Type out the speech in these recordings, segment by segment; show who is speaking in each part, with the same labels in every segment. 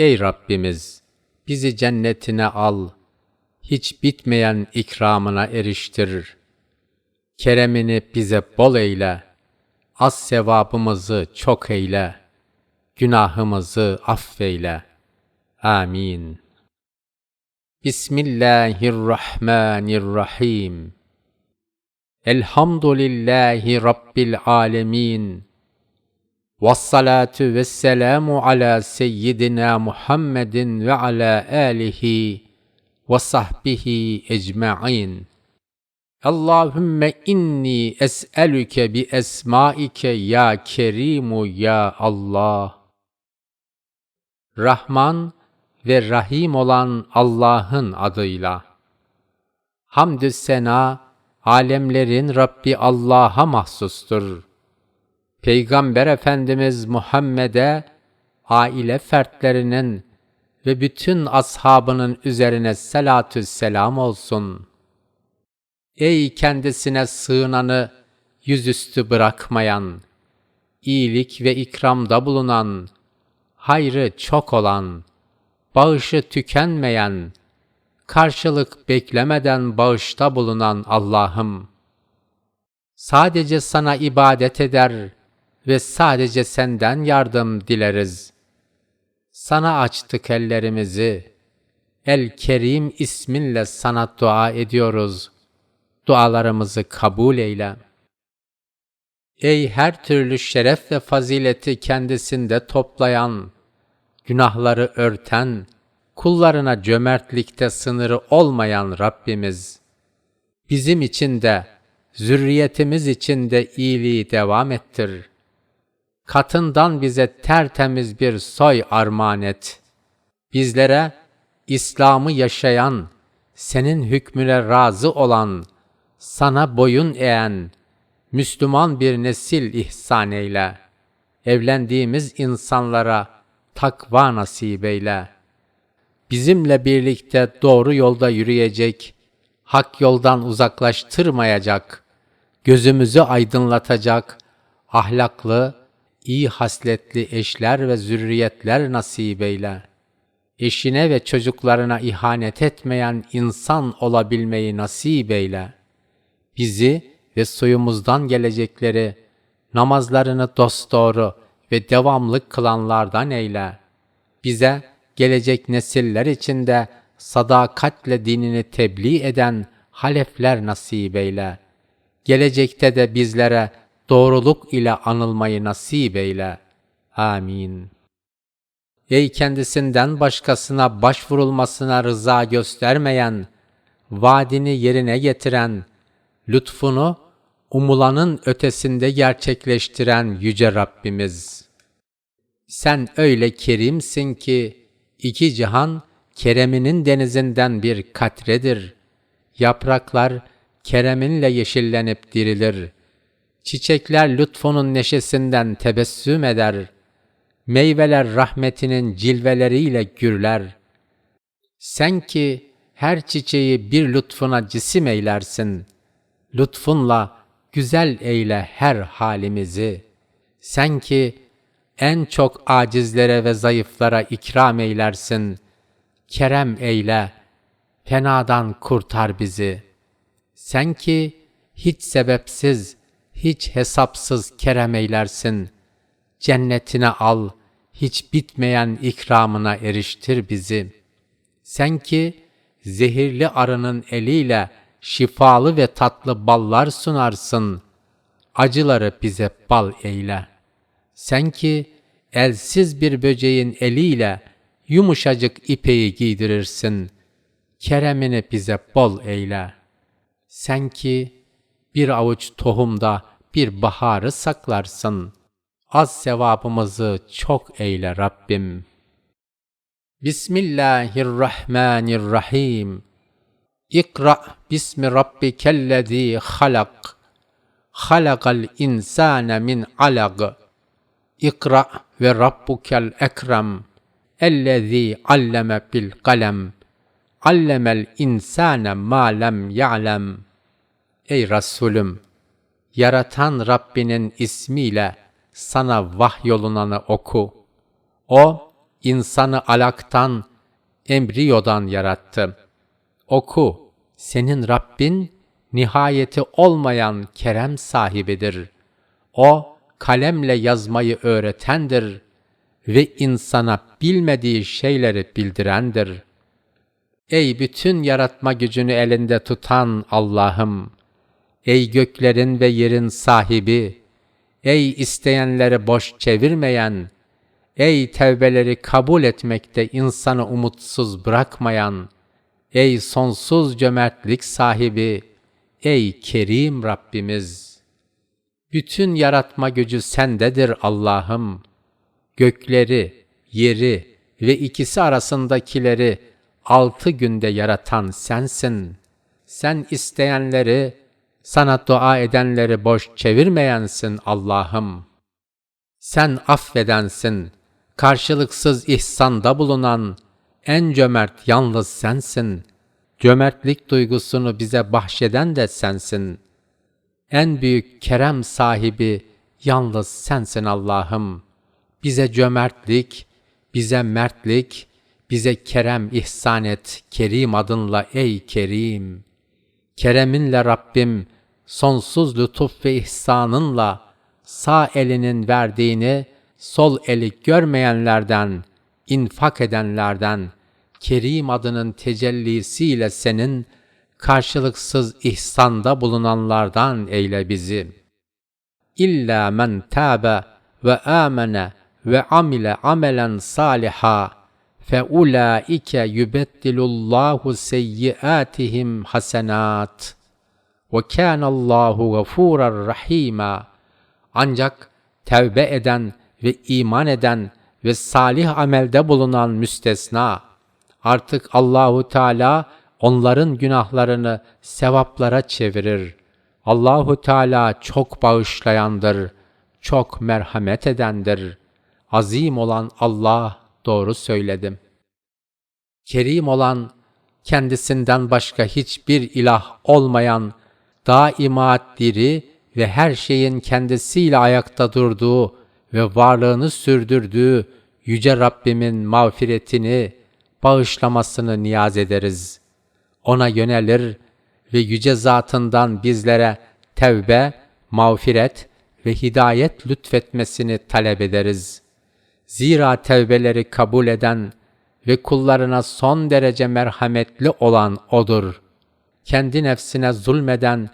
Speaker 1: Ey Rabbimiz! Bizi cennetine al, hiç bitmeyen ikramına eriştir. Keremini bize bol eyle, az sevabımızı çok eyle, günahımızı affeyle. Amin. Bismillahirrahmanirrahim. Elhamdülillahi Rabbil alemin. Vessalatu vesselamu ala seyyidina Muhammedin ve ala alihi ve sahbihi ecma'in. Allahümme inni es'elüke bi esmaike ya kerimu ya Allah. Rahman ve Rahim olan Allah'ın adıyla. Hamdü sena, alemlerin Rabbi Allah'a mahsustur. Peygamber Efendimiz Muhammed'e, aile fertlerinin ve bütün ashabının üzerine salatü selam olsun. Ey kendisine sığınanı yüzüstü bırakmayan, iyilik ve ikramda bulunan, hayrı çok olan, bağışı tükenmeyen, karşılık beklemeden bağışta bulunan Allah'ım. Sadece sana ibadet eder ve sadece senden yardım dileriz. Sana açtık ellerimizi. El Kerim isminle sana dua ediyoruz. Dualarımızı kabul eyle. Ey her türlü şeref ve fazileti kendisinde toplayan, günahları örten, kullarına cömertlikte sınırı olmayan Rabbimiz, bizim için de, zürriyetimiz için de iyiliği devam ettir. Katından bize tertemiz bir soy armağan et. Bizlere İslam'ı yaşayan, senin hükmüne razı olan, sana boyun eğen, Müslüman bir nesil ihsan eyle. Evlendiğimiz insanlara takva nasip eyle. Bizimle birlikte doğru yolda yürüyecek, hak yoldan uzaklaştırmayacak, gözümüzü aydınlatacak, ahlaklı, iyi hasletli eşler ve zürriyetler nasip eyle. Eşine ve çocuklarına ihanet etmeyen insan olabilmeyi nasip eyle. Bizi ve soyumuzdan gelecekleri namazlarını dosdoğru ve devamlı kılanlardan eyle. Bize gelecek nesiller içinde sadakatle dinini tebliğ eden halefler nasip eyle. Gelecekte de bizlere doğruluk ile anılmayı nasip eyle. Amin. Ey kendisinden başkasına başvurulmasına rıza göstermeyen, vaadini yerine getiren, lütfunu umulanın ötesinde gerçekleştiren yüce Rabbimiz. Sen öyle kerimsin ki iki cihan kereminin denizinden bir katredir. Yapraklar kereminle yeşillenip dirilir. Çiçekler lütfunun neşesinden tebessüm eder. Meyveler rahmetinin cilveleriyle gürler. Sen ki her çiçeği bir lütfuna cisim eylersin. Lütfunla güzel eyle her halimizi. Sen ki en çok acizlere ve zayıflara ikram eylersin. Kerem eyle, fenadan kurtar bizi. Sen ki hiç sebepsiz, hiç hesapsız kerem eylersin. Cennetine al, hiç bitmeyen ikramına eriştir bizi. Sen ki zehirli arının eliyle şifalı ve tatlı ballar sunarsın. Acıları bize bal eyle. Sen ki elsiz bir böceğin eliyle yumuşacık ipeyi giydirirsin. Keremini bize bol eyle. Sen ki bir avuç tohumda bir baharı saklarsın. Az sevabımızı çok eyle Rabbim. Bismillahirrahmanirrahim. İkra bismi rabbikellezî halak. Halakal insâne min alag. İkra ve rabbukel ekrem. Ellezî alleme bil kalem. Allemel insâne mâ lem ya'lem. Ey Resulüm! Yaratan Rabbinin ismiyle sana vahyolunanı oku. O, insanı alaktan, embriyodan yarattı. Oku, senin Rabbin nihayeti olmayan kerem sahibidir. O kalemle yazmayı öğretendir ve insana bilmediği şeyleri bildirendir. Ey bütün yaratma gücünü elinde tutan Allah'ım! Ey göklerin ve yerin sahibi! Ey isteyenleri boş çevirmeyen! Ey tevbeleri kabul etmekte insanı umutsuz bırakmayan! Ey sonsuz cömertlik sahibi! Ey Kerim Rabbimiz! Bütün yaratma gücü sendedir Allah'ım. Gökleri, yeri ve ikisi arasındakileri altı günde yaratan sensin. Sen isteyenleri, sana dua edenleri boş çevirmeyensin Allah'ım. Sen affedensin, karşılıksız ihsanda bulunan, en cömert yalnız sensin. Cömertlik duygusunu bize bahşeden de sensin. En büyük kerem sahibi yalnız sensin Allah'ım. Bize cömertlik, bize mertlik, bize kerem ihsan et, Kerim adınla ey Kerim. Kereminle Rabbim, sonsuz lütuf ve ihsanınla, sağ elinin verdiğini, sol eli görmeyenlerden, infak edenlerden, Kerim adının tecellisiyle senin, karşılıksız ihsanda bulunanlardan eyle bizi. İlla men tâbe ve âmene ve amile amelen saliha fe ulaike yubeddilullahu seyyiatihim hasenat ve kânallahu gafûrar rahîmâ ancak tevbe eden ve iman eden ve salih amelde bulunan müstesna artık Allahu Teala onların günahlarını sevaplara çevirir. Allahu Teala çok bağışlayandır, çok merhamet edendir. Azim olan Allah doğru söyledim. Kerim olan, kendisinden başka hiçbir ilah olmayan, daima diri ve her şeyin kendisiyle ayakta durduğu ve varlığını sürdürdüğü Yüce Rabbimin mağfiretini, bağışlamasını niyaz ederiz. Ona yönelir ve yüce zatından bizlere tevbe, mağfiret ve hidayet lütfetmesini talep ederiz. Zira tevbeleri kabul eden ve kullarına son derece merhametli olan O'dur. Kendi nefsine zulmeden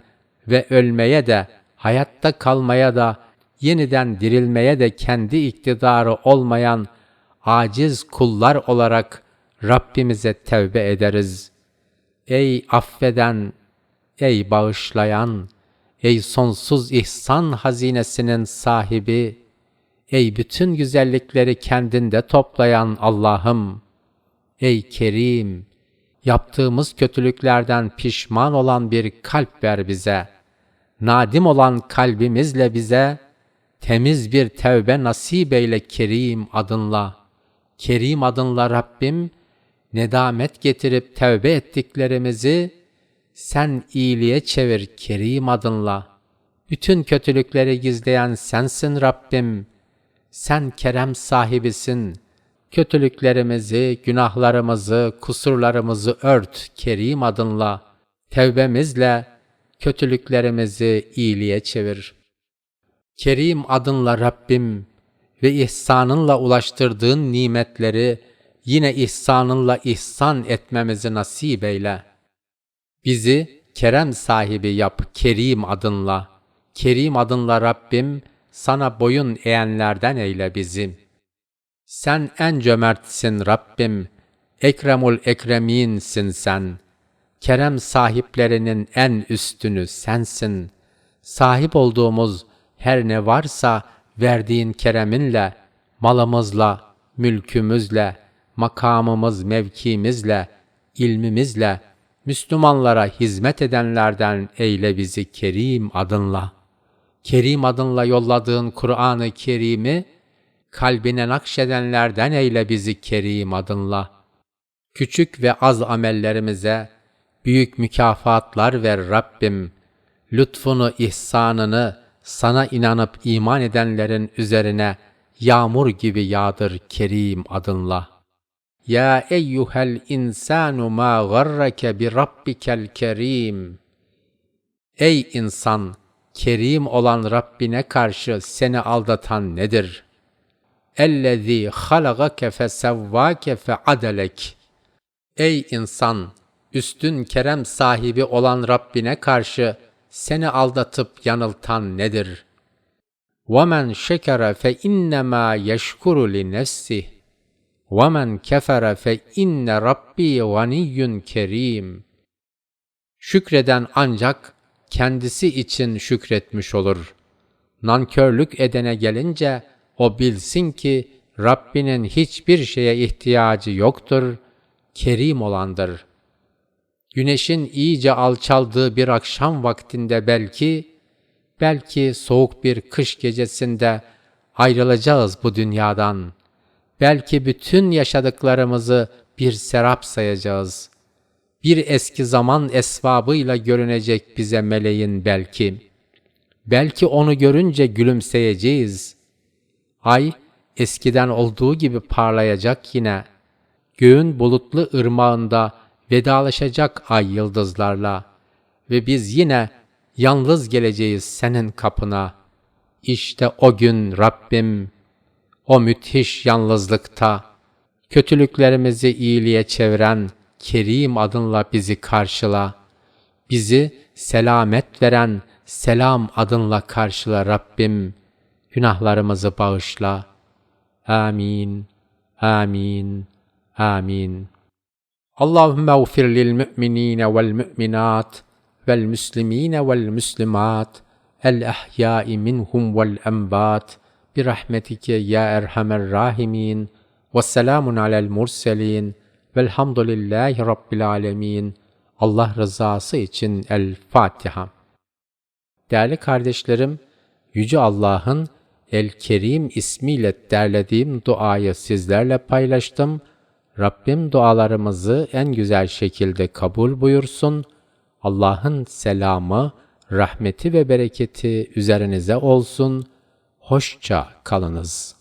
Speaker 1: ve ölmeye de, hayatta kalmaya da, yeniden dirilmeye de kendi iktidarı olmayan aciz kullar olarak Rabbimize tevbe ederiz. Ey affeden, ey bağışlayan, ey sonsuz ihsan hazinesinin sahibi, ey bütün güzellikleri kendinde toplayan Allah'ım, ey Kerim, yaptığımız kötülüklerden pişman olan bir kalp ver bize. Nadim olan kalbimizle bize, temiz bir tevbe nasip eyle Kerim adınla. Kerim adınla Rabbim, nedamet getirip tevbe ettiklerimizi sen iyiliğe çevir Kerim adınla. Bütün kötülükleri gizleyen sensin Rabbim. Sen kerem sahibisin. Kötülüklerimizi, günahlarımızı, kusurlarımızı ört Kerim adınla. Tevbemizle kötülüklerimizi iyiliğe çevir. Kerim adınla Rabbim ve ihsanınla ulaştırdığın nimetleri yine ihsanınla ihsan etmemizi nasip eyle. Bizi kerem sahibi yap Kerim adınla. Kerim adınla Rabbim sana boyun eğenlerden eyle bizi. Sen en cömertsin Rabbim. Ekremul ekreminsin sen. Kerem sahiplerinin en üstünü sensin. Sahip olduğumuz her ne varsa verdiğin kereminle, malımızla, mülkümüzle, makamımız, mevkimizle, ilmimizle, Müslümanlara hizmet edenlerden eyle bizi Kerim adınla. Kerim adınla yolladığın Kur'an-ı Kerim'i, kalbine nakşedenlerden eyle bizi Kerim adınla. Küçük ve az amellerimize büyük mükafatlar ver Rabbim. Lütfunu, ihsanını sana inanıp iman edenlerin üzerine yağmur gibi yağdır kerim adınla. Ya eyyuhel insanu ma garrake bi rabbikel kerim. Ey insan, kerim olan Rabbine karşı seni aldatan nedir? Ellezî halagake fesevvâke feadelek. Ey insan, üstün kerem sahibi olan Rabbine karşı seni aldatıp yanıltan nedir? وَمَنْ شَكَرَ فَاِنَّمَا يَشْكُرُ لِنَفْسِهِ وَمَنْ كَفَرَ فَاِنَّ رَبِّي غَنِيٌّ kerim. Şükreden ancak kendisi için şükretmiş olur. Nankörlük edene gelince o bilsin ki Rabbinin hiçbir şeye ihtiyacı yoktur, kerim olandır. Güneşin iyice alçaldığı bir akşam vaktinde belki, belki soğuk bir kış gecesinde ayrılacağız bu dünyadan. Belki bütün yaşadıklarımızı bir serap sayacağız. Bir eski zaman esvabıyla görünecek bize meleğin belki. Belki onu görünce gülümseyeceğiz. Ay eskiden olduğu gibi parlayacak yine. Göğün bulutlu ırmağında vedalaşacak ay yıldızlarla ve biz yine yalnız geleceğiz senin kapına. İşte o gün Rabbim o müthiş yalnızlıkta kötülüklerimizi iyiliğe çeviren Kerim adınla bizi karşıla. Bizi selamet veren selam adınla karşıla Rabbim. Günahlarımızı bağışla. Amin. Amin. Amin. Allahümme ufir lil mü'minine vel mü'minat vel müslimine vel müslimat el ahyai minhum vel birahmetike ya erhamer rahimin ve selamun alel murselin velhamdülillahi rabbil alemin Allah rızası için El Fatiha. Değerli kardeşlerim, Yüce Allah'ın El Kerim ismiyle derlediğim duayı sizlerle paylaştım. Rabbim dualarımızı en güzel şekilde kabul buyursun. Allah'ın selamı, rahmeti ve bereketi üzerinize olsun. Hoşça kalınız.